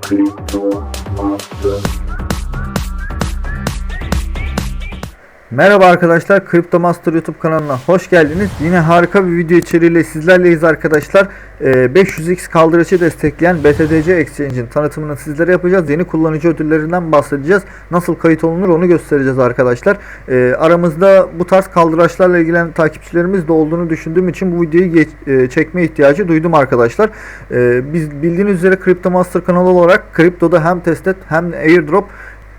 Crypto Master Merhaba arkadaşlar, Crypto Master YouTube kanalına hoş geldiniz. Yine harika bir video içeriğiyle sizlerleyiz arkadaşlar. Ee, 500x kaldırıcı destekleyen BTDC Exchange'in tanıtımını sizlere yapacağız. Yeni kullanıcı ödüllerinden bahsedeceğiz. Nasıl kayıt olunur onu göstereceğiz arkadaşlar. Ee, aramızda bu tarz kaldıraçlarla ilgilenen takipçilerimiz de olduğunu düşündüğüm için bu videoyu geç- e, çekme ihtiyacı duydum arkadaşlar. Ee, biz bildiğiniz üzere Crypto Master kanalı olarak kriptoda hem testnet hem airdrop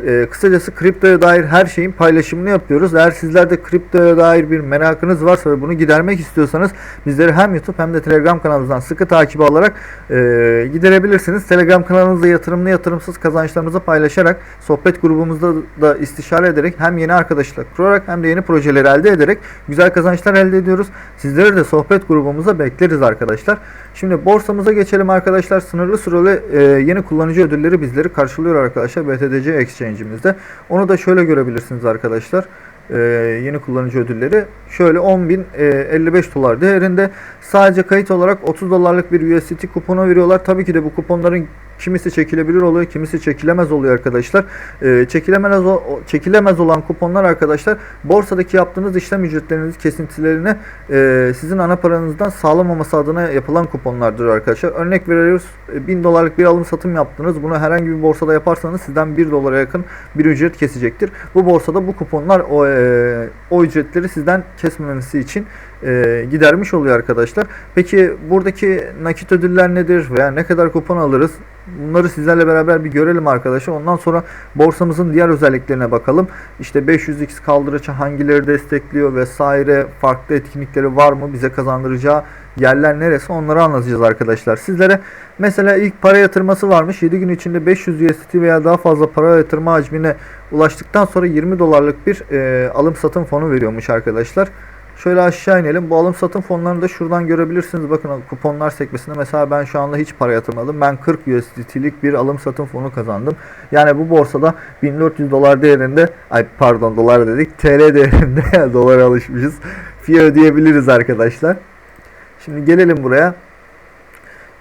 e, kısacası kriptoya dair her şeyin paylaşımını yapıyoruz. Eğer sizler de kriptoya dair bir merakınız varsa ve bunu gidermek istiyorsanız bizleri hem YouTube hem de Telegram kanalımızdan sıkı takip alarak e, giderebilirsiniz. Telegram kanalımızda yatırımlı yatırımsız kazançlarınızı paylaşarak sohbet grubumuzda da istişare ederek hem yeni arkadaşlar kurarak hem de yeni projeleri elde ederek güzel kazançlar elde ediyoruz. Sizleri de sohbet grubumuza bekleriz arkadaşlar. Şimdi borsamıza geçelim arkadaşlar. Sınırlı süreli e, yeni kullanıcı ödülleri bizleri karşılıyor arkadaşlar BTDC Exchange'imizde. Onu da şöyle görebilirsiniz arkadaşlar. E, yeni kullanıcı ödülleri şöyle 10.055 dolar değerinde sadece kayıt olarak 30 dolarlık bir USDT kuponu veriyorlar. Tabii ki de bu kuponların kimisi çekilebilir oluyor, kimisi çekilemez oluyor arkadaşlar. Ee, çekilemez çekilemez olan kuponlar arkadaşlar borsadaki yaptığınız işlem ücretleriniz kesintilerine e, sizin ana paranızdan sağlamaması adına yapılan kuponlardır arkadaşlar. Örnek veriyoruz e, 1000 dolarlık bir alım satım yaptınız. Bunu herhangi bir borsada yaparsanız sizden 1 dolara yakın bir ücret kesecektir. Bu borsada bu kuponlar o, e, o ücretleri sizden kesmemesi için e, gidermiş oluyor arkadaşlar. Peki buradaki nakit ödüller nedir veya ne kadar kupon alırız? Bunları sizlerle beraber bir görelim arkadaşlar. Ondan sonra borsamızın diğer özelliklerine bakalım. İşte 500x kaldırıcı hangileri destekliyor vesaire farklı etkinlikleri var mı? Bize kazandıracağı yerler neresi? Onları anlatacağız arkadaşlar. Sizlere mesela ilk para yatırması varmış. 7 gün içinde 500 USDT veya daha fazla para yatırma hacmine ulaştıktan sonra 20 dolarlık bir e, alım satım fonu veriyormuş arkadaşlar. Şöyle aşağı inelim. Bu alım satım fonlarını da şuradan görebilirsiniz. Bakın kuponlar sekmesinde mesela ben şu anda hiç para yatırmadım. Ben 40 USDT'lik bir alım satım fonu kazandım. Yani bu borsada 1400 dolar değerinde ay pardon dolar dedik TL değerinde dolara alışmışız. Fiyat ödeyebiliriz arkadaşlar. Şimdi gelelim buraya.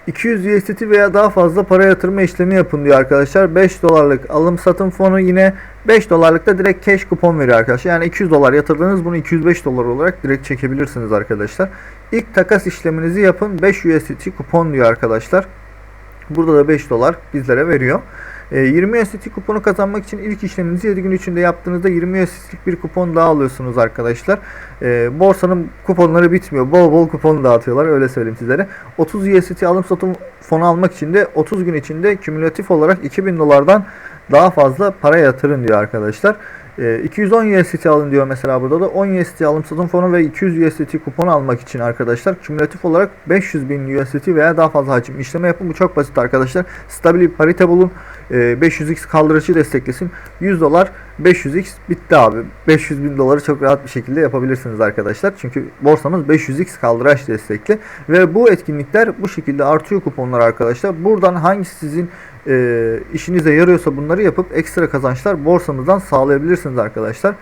200 USDT veya daha fazla para yatırma işlemi yapın diyor arkadaşlar. 5 dolarlık alım satım fonu yine 5 dolarlık da direkt cash kupon veriyor arkadaşlar. Yani 200 dolar yatırdınız bunu 205 dolar olarak direkt çekebilirsiniz arkadaşlar. İlk takas işleminizi yapın 5 USDT kupon diyor arkadaşlar. Burada da 5 dolar bizlere veriyor. E, 20 USDT kuponu kazanmak için ilk işleminizi 7 gün içinde yaptığınızda 20 USDT'lik bir kupon daha alıyorsunuz arkadaşlar. E, borsanın kuponları bitmiyor. Bol bol kupon dağıtıyorlar öyle söyleyeyim sizlere. 30 USDT alım satım fonu almak için de 30 gün içinde kümülatif olarak 2000 dolardan daha fazla para yatırın diyor arkadaşlar. E, 210 USDT alın diyor mesela burada da 10 USDT alım satım fonu ve 200 USDT kupon almak için arkadaşlar kümülatif olarak 500 bin USDT veya daha fazla hacim işleme yapın. Bu çok basit arkadaşlar. Stabil bir parite bulun. E, 500x kaldırıcı desteklesin. 100 dolar 500x bitti abi. 500 bin doları çok rahat bir şekilde yapabilirsiniz arkadaşlar. Çünkü borsamız 500x kaldıraç destekli. Ve bu etkinlikler bu şekilde artıyor kuponlar arkadaşlar. Buradan hangisi sizin e, işinize yarıyorsa bunları yapıp ekstra kazançlar borsamızdan sağlayabilirsiniz arkadaşlar.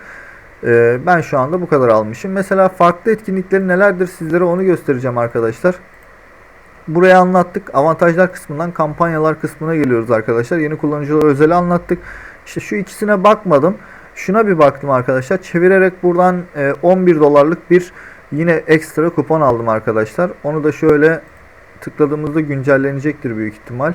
E, ben şu anda bu kadar almışım. Mesela farklı etkinlikleri nelerdir sizlere onu göstereceğim arkadaşlar. Buraya anlattık. Avantajlar kısmından kampanyalar kısmına geliyoruz arkadaşlar. Yeni kullanıcılar özeli anlattık. İşte şu ikisine bakmadım. Şuna bir baktım arkadaşlar. Çevirerek buradan e, 11 dolarlık bir yine ekstra kupon aldım arkadaşlar. Onu da şöyle tıkladığımızda güncellenecektir büyük ihtimal.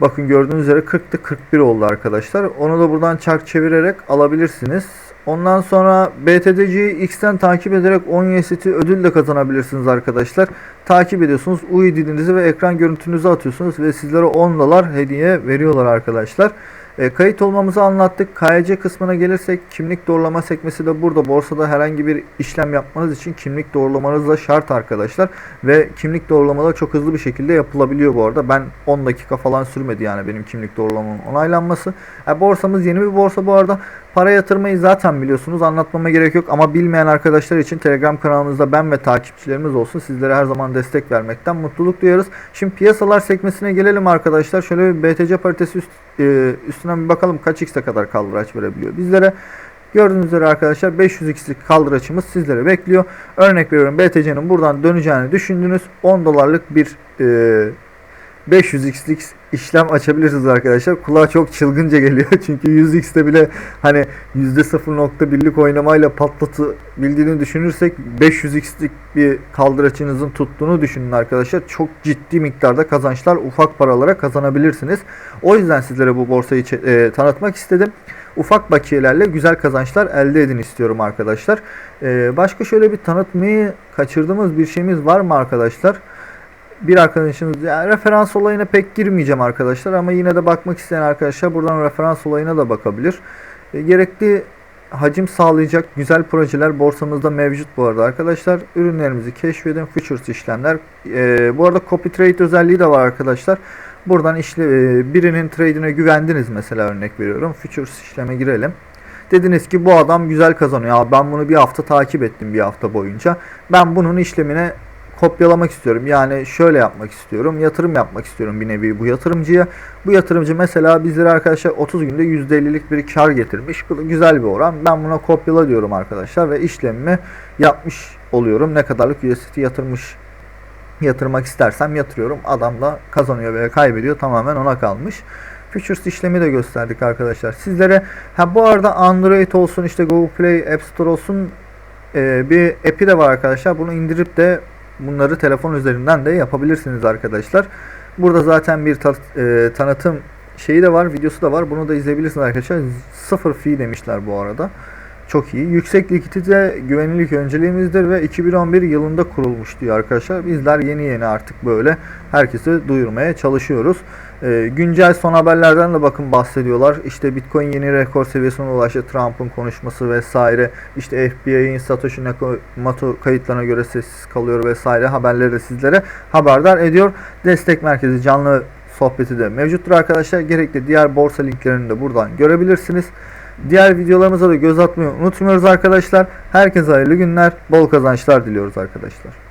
Bakın gördüğünüz üzere 40'ta 41 oldu arkadaşlar. Onu da buradan çark çevirerek alabilirsiniz. Ondan sonra BTDC'yi X'ten takip ederek 10 USDT ödül de kazanabilirsiniz arkadaşlar. Takip ediyorsunuz. UI dilinizi ve ekran görüntünüzü atıyorsunuz ve sizlere 10 dolar hediye veriyorlar arkadaşlar. E, kayıt olmamızı anlattık. KYC kısmına gelirsek kimlik doğrulama sekmesi de burada. Borsada herhangi bir işlem yapmanız için kimlik doğrulamanız da şart arkadaşlar. Ve kimlik doğrulamaları çok hızlı bir şekilde yapılabiliyor bu arada. Ben 10 dakika falan sürmedi yani benim kimlik doğrulamamın onaylanması. E, borsamız yeni bir borsa bu arada. Para yatırmayı zaten biliyorsunuz. Anlatmama gerek yok ama bilmeyen arkadaşlar için Telegram kanalımızda ben ve takipçilerimiz olsun. Sizlere her zaman destek vermekten mutluluk duyarız. Şimdi piyasalar sekmesine gelelim arkadaşlar. Şöyle bir BTC paritesi üst, e, üstüne bir bakalım kaç x'e kadar kaldıraç verebiliyor. Bizlere Gördüğünüz üzere arkadaşlar 500x'lik kaldıraçımız sizlere bekliyor. Örnek veriyorum BTC'nin buradan döneceğini düşündünüz. 10 dolarlık bir e, 500x'lik işlem açabilirsiniz arkadaşlar. Kulağa çok çılgınca geliyor. Çünkü 100x'te bile hani %0.1'lik oynamayla patlatabildiğini düşünürsek 500x'lik bir kaldıraçınızın tuttuğunu düşünün arkadaşlar. Çok ciddi miktarda kazançlar ufak paralara kazanabilirsiniz. O yüzden sizlere bu borsayı e, tanıtmak istedim. Ufak bakiyelerle güzel kazançlar elde edin istiyorum arkadaşlar. E, başka şöyle bir tanıtmayı kaçırdığımız bir şeyimiz var mı arkadaşlar? Bir arkadaşınız yani referans olayına pek girmeyeceğim arkadaşlar ama yine de bakmak isteyen arkadaşlar buradan referans olayına da bakabilir. E, gerekli hacim sağlayacak güzel projeler borsamızda mevcut bu arada arkadaşlar. Ürünlerimizi keşfedin. Futures işlemler. E, bu arada copy trade özelliği de var arkadaşlar. Buradan işle e, birinin trade'ine güvendiniz mesela örnek veriyorum. Futures işleme girelim. Dediniz ki bu adam güzel kazanıyor. Ben bunu bir hafta takip ettim bir hafta boyunca. Ben bunun işlemine kopyalamak istiyorum. Yani şöyle yapmak istiyorum. Yatırım yapmak istiyorum bir nevi bu yatırımcıya. Bu yatırımcı mesela bizlere arkadaşlar 30 günde %50'lik bir kar getirmiş. Bu güzel bir oran. Ben buna kopyala diyorum arkadaşlar ve işlemimi yapmış oluyorum. Ne kadarlık USDT yatırmış yatırmak istersem yatırıyorum. Adam da kazanıyor veya kaybediyor. Tamamen ona kalmış. Futures işlemi de gösterdik arkadaşlar. Sizlere ha bu arada Android olsun işte Google Play App Store olsun e, bir app'i de var arkadaşlar. Bunu indirip de bunları telefon üzerinden de yapabilirsiniz arkadaşlar. Burada zaten bir ta- e, tanıtım şeyi de var, videosu da var. Bunu da izleyebilirsiniz arkadaşlar. Sıfır fee demişler bu arada. Çok iyi. Yüksek likidite güvenilirlik önceliğimizdir ve 2011 yılında kurulmuş diyor arkadaşlar. Bizler yeni yeni artık böyle herkese duyurmaya çalışıyoruz. Ee, güncel son haberlerden de bakın bahsediyorlar. İşte Bitcoin yeni rekor seviyesine ulaştı. Trump'ın konuşması vesaire. İşte FBI'nin Satoshi Nakamoto kayıtlarına göre sessiz kalıyor vesaire. Haberleri de sizlere haberdar ediyor. Destek merkezi canlı sohbeti de mevcuttur arkadaşlar. Gerekli diğer borsa linklerini de buradan görebilirsiniz. Diğer videolarımıza da göz atmayı unutmuyoruz arkadaşlar. Herkese hayırlı günler, bol kazançlar diliyoruz arkadaşlar.